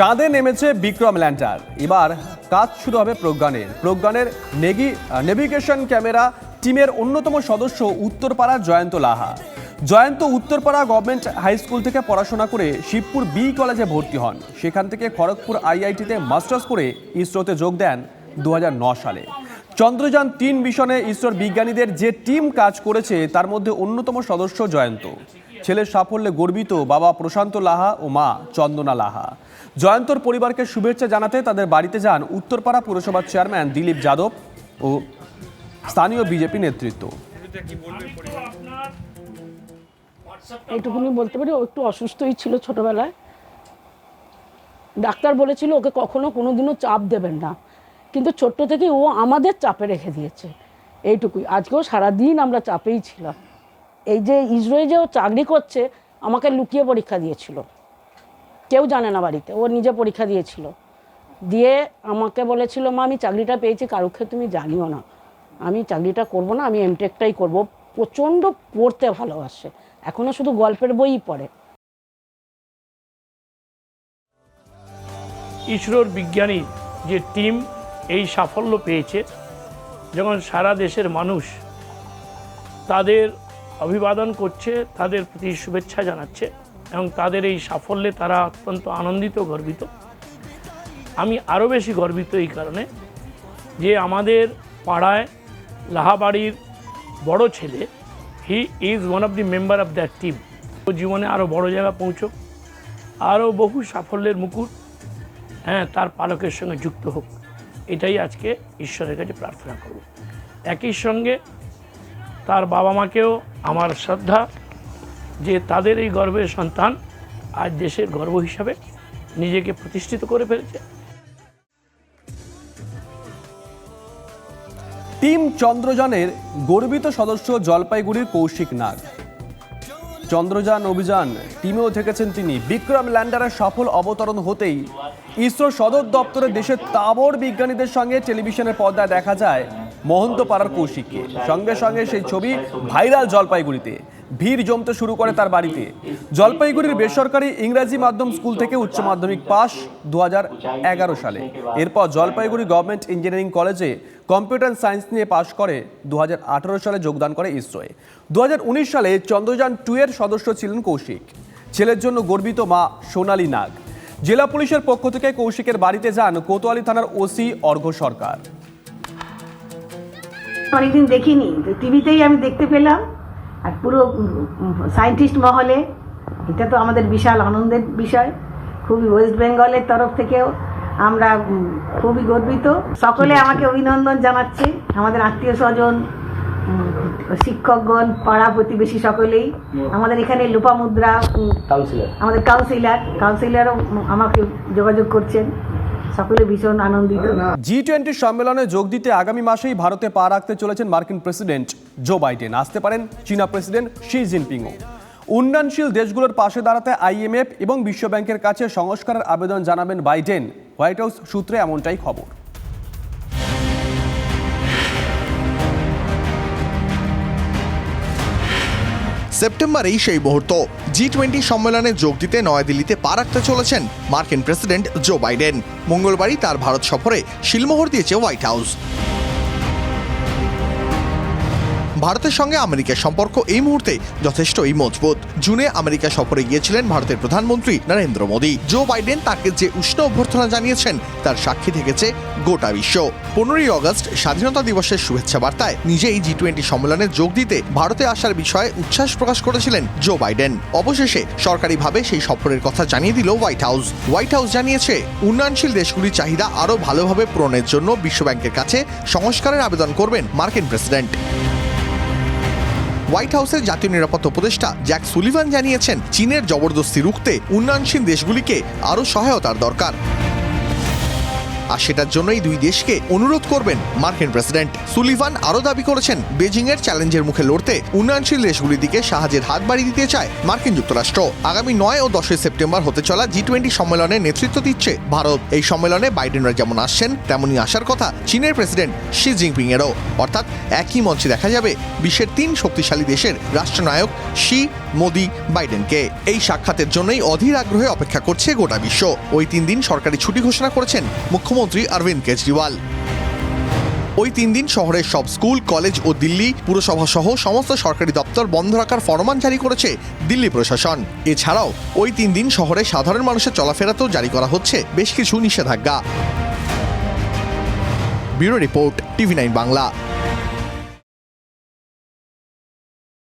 চাঁদে নেমেছে বিক্রম ল্যান্ডার এবার কাজ শুরু হবে প্রজ্ঞানের। প্রজ্ঞানের নেগি, নেভিগেশন ক্যামেরা টিমের অন্যতম সদস্য Uttarpara Jayanta Laha. Jayanta Uttarpara government high school থেকে পড়াশোনা করে শিবপুর বি কলেজে ভর্তি হন। সেখান থেকে খড়গপুর আইআইটিতে মাস্টার্স করে ইসরোতে যোগ দেন দু সালে। চন্দ্রযান তিন মিশনে ইসরোর বিজ্ঞানীদের যে টিম কাজ করেছে, তার মধ্যে অন্যতম সদস্য জয়ন্ত। ছেলের সাফল্যে গর্বিত বাবা প্রশান্ত লাহা ও মা চন্দনা লাহা। জয়ন্তর পরিবারকে শুভেচ্ছা জানাতে তাদের বাড়িতে যান উত্তরপাড়া পুরসভার চেয়ারম্যান দিলীপ যাদব ও স্থানীয় বিজেপি নেতৃত্ব। এইটুকুনি বলতে পারি, ও একটু অসুস্থই ছিল ছোটবেলায়। ডাক্তার বলেছিল ওকে কখনো কোনোদিনও চাপ দেবেন না। কিন্তু ছোট্ট থেকে ও আমাদের চাপে রেখে দিয়েছে। এইটুকুই। আজকেও সারাদিন আমরা চাপেই ছিলাম। এই যে ইসরোয়ে যে ও চাকরি করছে, আমাকে লুকিয়ে পরীক্ষা দিয়েছিল। কেউ জানে না বাড়িতে, ও নিজে পরীক্ষা দিয়েছিল। দিয়ে আমাকে বলেছিল, মা, আমি চাকরিটা পেয়েছি কারুকে তুমি জানিও না। আমি চাকরিটা করব না, আমি এমটেকটাই করব। প্রচণ্ড পড়তে ভালোবাসে। এখনও শুধু গল্পের বইই পড়ে। ইসরোর বিজ্ঞানী যে টিম এই সাফল্য পেয়েছে, যখন সারা দেশের মানুষ তাদের অভিবাদন করছে, তাদের প্রতি শুভেচ্ছা জানাচ্ছে এবং তাদের এই সাফল্যে তারা অত্যন্ত আনন্দিত, গর্বিত। আমি আরও বেশি গর্বিত এই কারণে যে আমাদের পাড়ায় লাহাবাড়ির বড় ছেলে he is one of the member of that team ও জীবনে আরও বড় জায়গা পৌঁছক, আরও বহু সাফল্যের মুকুট হ্যাঁ তার পালকের সঙ্গে যুক্ত হোক। এটাই আজকে ঈশ্বরের কাছে প্রার্থনা করব। একই সঙ্গে তার বাবা মাকেও আমার শ্রদ্ধা যে তাদের এই গর্বের সন্তান আজ দেশের গর্ব হিসাবে নিজেকে প্রতিষ্ঠিত করে ফেলেছে। টিম চন্দ্রযানের গর্বিত সদস্য জলপাইগুড়ির কৌশিক নাগ। চন্দ্রযান অভিযান টিমেও থেকেছেন তিনি। বিক্রম ল্যান্ডারের সফল অবতরণ হতেই ইসরো সদর দপ্তরে দেশের তাবর বিজ্ঞানীদের সঙ্গে টেলিভিশনের পর্দায় দেখা যায় মহন্ত পাড়ার কৌশিককে। সঙ্গে সঙ্গে সেই ছবি ভাইরাল জলপাইগুড়িতে। ভিড় জমতে শুরু করে তার বাড়িতে। জলপাইগুড়ির বেসরকারি ইংরাজি মাধ্যম স্কুল থেকে উচ্চ মাধ্যমিক পাস দু সালে। এরপর জলপাইগুড়ি গভর্নমেন্ট ইঞ্জিনিয়ারিং কলেজে কম্পিউটার সায়েন্স নিয়ে পাশ করে দু হাজার আঠারো সালে যোগদান করে ইসরোয়ে। দু সালে চন্দ্রযান টু এর সদস্য ছিলেন কৌশিক। ছেলের জন্য গর্বিত মা সোনালী নাগ। জেলা পুলিশের পক্ষ থেকে কৌশিকের বাড়িতে যান কোতোয়ালি থানার ওসি অর্ঘ সরকার। অনেকদিন দেখিনি তো টিভিতেই আমি দেখতে পেলাম। আর পুরো সায়েন্টিস্ট মহলে এটা তো আমাদের বিশাল আনন্দের বিষয়। খুবই ওয়েস্ট বেঙ্গলের তরফ থেকেও আমরা খুবই গর্বিত। সকলে আমাকে অভিনন্দন জানাচ্ছে আমাদের আত্মীয় স্বজন শিক্ষকগণ পাড়া প্রতিবেশী সকলেই। আমাদের এখানে লোপামুদ্রা আমাদের কাউন্সিলর কাউন্সিলরও আমাকে যোগাযোগ করছেন। সকলে ভীষণ আনন্দিত। জি টোয়েন্টি সম্মেলনে যোগ দিতে আগামী মাসেই ভারতে পা রাখতে চলেছেন মার্কিন প্রেসিডেন্ট জো বাইডেন। আসতে পারেন চীনা প্রেসিডেন্ট শি জিনপিংও। উন্নয়নশীল দেশগুলোর পাশে দাঁড়াতে আইএমএফ এবং বিশ্বব্যাংকের কাছে সংস্কারের আবেদন জানাবেন বাইডেন। হোয়াইট হাউস সূত্রে এমনটাই খবর। সেপ্টেম্বরেই সেই মুহূর্ত। জি টোয়েন্টি সম্মেলনে যোগ দিতে নয়াদিল্লিতে পা রাখতে চলেছেন মার্কিন প্রেসিডেন্ট জো বাইডেন। মঙ্গলবারই তার ভারত সফরে শিলমোহর দিয়েছে হোয়াইট হাউস। ভারতের সঙ্গে আমেরিকার সম্পর্ক এই মুহূর্তে যথেষ্টই মজবুত। জুনে আমেরিকা সফরে গিয়েছিলেন ভারতের প্রধানমন্ত্রী নরেন্দ্র মোদী। জো বাইডেন তাকে যে উষ্ণ অভ্যর্থনা জানিয়েছেন, তার সাক্ষী থেকেছে গোটা বিশ্ব। পনেরোই অগস্ট স্বাধীনতা দিবসের শুভেচ্ছা বার্তায় নিজেই জি টোয়েন্টি সম্মেলনে যোগ দিতে ভারতে আসার বিষয়ে উচ্ছ্বাস প্রকাশ করেছিলেন জো বাইডেন। অবশেষে সরকারিভাবে সেই সফরের কথা জানিয়ে দিল হোয়াইট হাউস। হোয়াইট হাউস জানিয়েছে, উন্নয়নশীল দেশগুলির চাহিদা আরও ভালোভাবে পূরণের জন্য বিশ্বব্যাংকের কাছে সংস্কারের আবেদন করবেন মার্কিন প্রেসিডেন্ট। হোয়াইট হাউসের জাতীয় নিরাপত্তা উপদেষ্টা জ্যাক সুলিভান জানিয়েছেন, চীনের জবরদস্তি রুখতে উন্নয়নশীল দেশগুলিকে আরও সহায়তার দরকার। আর সেটার জন্যই দুই দেশকে অনুরোধ করবেন মার্কিন প্রেসিডেন্ট সুলিভান আরও দাবি করেছেন বেজিং এর চ্যালেঞ্জের মুখে লড়তে উন্নয়নশীল দেশগুলির দিকে সাহায্যের হাত বাড়িয়ে দিতে চায় মার্কিন যুক্তরাষ্ট্র। আগামী নয় ও দশই সেপ্টেম্বর হতে চলা জি টোয়েন্টি সম্মেলনে নেতৃত্ব দিচ্ছে ভারত। এই সম্মেলনে বাইডেনরা যেমন আসছেন, তেমনই আসার কথা চীনের প্রেসিডেন্ট শি জিনপিং এরও অর্থাৎ একই মঞ্চে দেখা যাবে বিশ্বের তিন শক্তিশালী দেশের রাষ্ট্রনায়ক শি মোদি বাইডেনকে। এই সাক্ষাতের জন্যই অধীর আগ্রহে অপেক্ষা করছে গোটা বিশ্ব। ওই তিন দিন সরকারি ছুটি ঘোষণা করেছেন মুখ্যমন্ত্রী অরবিন্দ কেজরিওয়াল। ওই তিন দিন শহরের সব স্কুল, কলেজ ও দিল্লি পুরসভা সহ সমস্ত সরকারি দপ্তর বন্ধ রাখার ফরমান জারি করেছে দিল্লি প্রশাসন। এছাড়াও ওই তিন দিন শহরে সাধারণ মানুষের চলাফেরাতেও জারি করা হচ্ছে বেশ কিছু নিষেধাজ্ঞা। Bureau report, TV nine Bangla.